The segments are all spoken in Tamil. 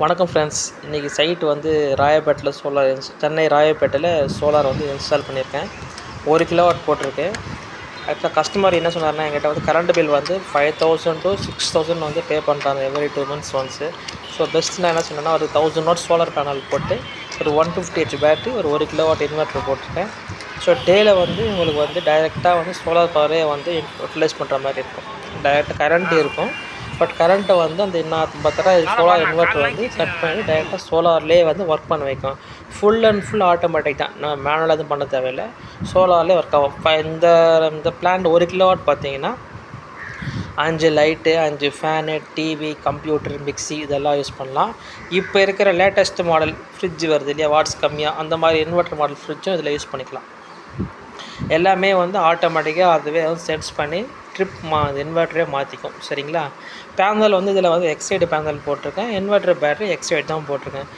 வணக்கம் ஃப்ரெண்ட்ஸ் இன்றைக்கி சைட் வந்து ராயப்பேட்டில் சோலார் சென்னை ராயப்பேட்டையில் சோலார் வந்து இன்ஸ்டால் பண்ணியிருக்கேன். ஒரு கிலோவாட் போட்டிருக்கேன் ஆக்சுவலாக கஸ்டமர் என்ன சொன்னார்னா என்கிட்ட வந்து கரண்ட் பில் வந்து five thousand to six thousand வந்து பே பண்ணுறாங்க every two months once so best நான் என்ன சொன்னேன்னா ஒரு தௌசண்ட் வாட் சோலார் பேனல் போட்டு ஒரு ஒன் ஃபிஃப்டி ஹெச் பேட்டரி ஒரு ஒரு கிலோ வாட் இன்வெர்ட்டர் போட்டிருக்கேன். ஸோ டேயில் வந்து உங்களுக்கு வந்து டைரெக்டாக வந்து சோலார் பவரே வந்து யூட்டிலைஸ் பண்ணுற மாதிரி இருக்கும். டைரெக்ட் கரண்ட் இருக்கும். பட் கரண்ட்டை வந்து அந்த என்ன பார்த்தா சோலார் இன்வெர்ட்டர் வந்து கட் பண்ணி டைரெக்டாக சோலார்லேயே வந்து ஒர்க் பண்ண வைக்கும். ஃபுல் அண்ட் ஃபுல் ஆட்டோமேட்டிக் தான். நம்ம மேனுவலாக எதுவும் பண்ண தேவையில்லை. சோலார்லேயே ஒர்க் ஆகும். இப்போ இந்த இந்த பிளான்ட் ஒரு கிலோவாட் பார்த்தீங்கன்னா அஞ்சு லைட்டு அஞ்சு ஃபேனு டிவி கம்ப்யூட்டர் மிக்ஸி இதெல்லாம் யூஸ் பண்ணலாம். இப்போ இருக்கிற லேட்டஸ்ட் மாடல் ஃப்ரிட்ஜ் வருது இல்லையா? வாட்ஸ் கம்மியாக அந்த மாதிரி இன்வெர்ட்டர் மாடல் ஃப்ரிட்ஜும் இதில் யூஸ் பண்ணிக்கலாம். எல்லாமே வந்து ஆட்டோமேட்டிக்காக அதுவே வந்து செட்ஸ் பண்ணி ட்ரிப் மா இன்வெர்ட்டரே மாற்றிக்கும் சரிங்களா? பேனல் வந்து இதில் வந்து எக்ஸைடு பேனல் போட்டிருக்கேன். இன்வெர்ட்டர் பேட்டரி எக்ஸைடு தான் போட்டிருக்கேன்.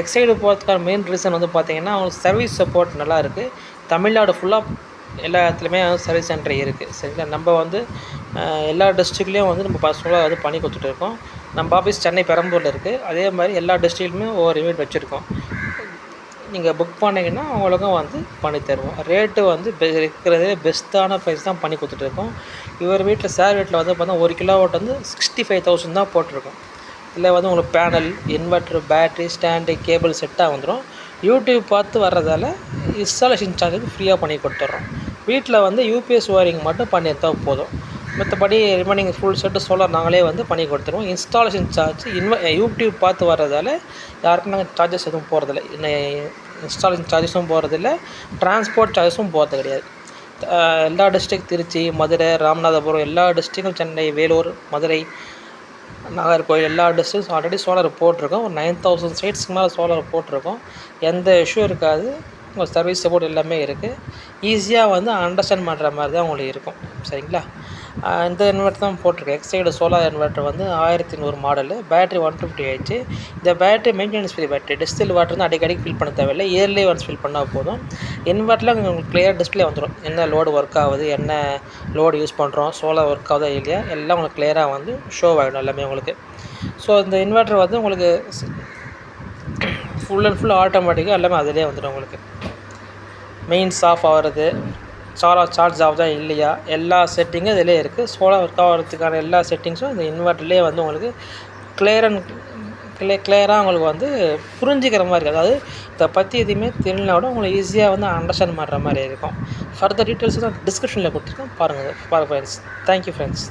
எக்ஸைடு போகிறதுக்கான மெயின் ரீசன் வந்து பார்த்திங்கன்னா அவங்களுக்கு சர்வீஸ் சப்போர்ட் நல்லா இருக்குது தமிழ்நாடு ஃபுல்லாக எல்லா இடத்துலையுமே சர்வீஸ் சென்டர் இருக்குது சரிங்களா? நம்ம வந்து எல்லா டிஸ்ட்ரிக்ட்லேயும் வந்து நம்ம பர்சனலாக வந்து பண்ணி கொடுத்துட்ருக்கோம் நம்ம ஆஃபீஸ் சென்னை பெரம்பூரில் இருக்குது அதே மாதிரி எல்லா டிஸ்ட்ரிக்ட்லையுமே ஒவ்வொரு யூனிட் வச்சுருக்கோம். நீங்கள் புக் பண்ணிங்கன்னா அவங்களுக்கும் வந்து பண்ணி தருவோம். ரேட்டு வந்து பெ இருக்கிறதே பெஸ்ட்டான ப்ரைஸ் தான் பண்ணி கொடுத்துட்ருக்கோம். இவர் வீட்டில் சார் வீட்டில் வந்து பார்த்தா ஒரு கிலோவாட் வந்து சிக்ஸ்டி ஃபைவ் தௌசண்ட் தான் போட்டிருக்கோம். இதில் வந்து உங்களுக்கு panel inverter battery stand cable செட்டாக வந்துடும் யூடியூப் பார்த்து வர்றதால இன்ஸ்டாலேஷன் சார்ஜ் ஃப்ரீயாக பண்ணி கொடுத்துட்றோம். வீட்டில் வந்து யூபிஎஸ் ஒயரிங் மட்டும் பண்ணியிருந்தால் போதும். மற்றபடி ரிமைனிங் ஃபுல் செட்டு சோலார் நாங்களே வந்து பண்ணி கொடுத்துருவோம். இன்ஸ்டாலேஷன் சார்ஜ் இன்வ யூடியூப் பார்த்து வர்றதால யாருக்கும் நாங்கள் சார்ஜஸ் எதுவும் போகிறதில்ல இன்ஸ்டாலேஷன் சார்ஜஸும் போகிறதில்ல டிரான்ஸ்போர்ட் சார்ஜஸும் போகிறது கிடையாது. எல்லா டிஸ்ட்ரிக் திருச்சி மதுரை ராமநாதபுரம் எல்லா டிஸ்ட்ரிக்கும் சென்னை வேலூர் மதுரை நாகர்கோவில் எல்லா டிஸ்ட்ரிக்ஸ் ஆல்ரெடி சோலார் போட்டிருக்கோம். ஒரு நைன் தௌசண்ட் சைட்ஸ்க்கு மேலே சோலார் போட்டிருக்கோம். எந்த இஷ்யூ இருக்காது. உங்கள் சர்வீஸ் சப்போர்ட் எல்லாமே இருக்குது ஈஸியாக வந்து அண்டர்ஸ்டாண்ட் பண்ணுற மாதிரி தான் உங்களுக்கு இருக்கும். சரிங்களா? இந்த இன்வெர்ட்டர் தான் போட்டிருக்கேன் எக்ஸைடு சோலார் இன்வெர்ட்டர் வந்து ஆயிரத்தி நூறு மாடலு பேட்டரி ஒன் ஃபிஃப்டி ஆயிடுச்சு. இந்த battery maintenance free battery distil water வந்து அடிக்கடி ஃபில் பண்ண தேவையில்லை. இயர்லி ஒன்ஸ் ஃபில் பண்ணால் போதும். இன்வெர்ட்டரில் உங்களுக்கு கிளியர் டிஸ்பிளே வந்துடும் என்ன லோடு ஒர்க் ஆகுது என்ன லோடு யூஸ் பண்ணுறோம் சோலார் ஒர்க் ஆகுதா இல்லையா? எல்லாம் உங்களுக்கு கிளியராக வந்து ஷோ ஆகிடும் எல்லாமே உங்களுக்கு. ஸோ இந்த இன்வெர்ட்டர் வந்து உங்களுக்கு ஃபுல் அண்ட் ஃபுல் ஆட்டோமேட்டிக்காக எல்லாமே அதிலே வந்துடும் உங்களுக்கு. மெயின்ஸ் ஆஃப் ஆகிறது சோலார் சார்ஜ் ஆகுதா இல்லையா? எல்லா செட்டிங்கும் இதிலே இருக்குது சோலார் ஒர்க் ஆகிறதுக்கான எல்லா செட்டிங்ஸும் இந்த இன்வெர்ட்டர்லேயே வந்து உங்களுக்கு கிளியர் அண்ட் கிளிய கிளியராக உங்களுக்கு வந்து புரிஞ்சிக்கிற மாதிரி இருக்குது அதாவது இதை பற்றி எதுவுமே தெரியலனா கூட உங்களுக்கு ஈஸியாக வந்து அண்டர்ஸ்டாண்ட் பண்ணுற மாதிரி இருக்கும். ஃபர்தர் டீட்டெயில்ஸ் தான் டிஸ்கிரிப்ஷனில் கொடுத்துருக்கேன். பாருங்கள் பாருங்கள் ஃப்ரெண்ட்ஸ் தேங்க்யூ ஃப்ரெண்ட்ஸ்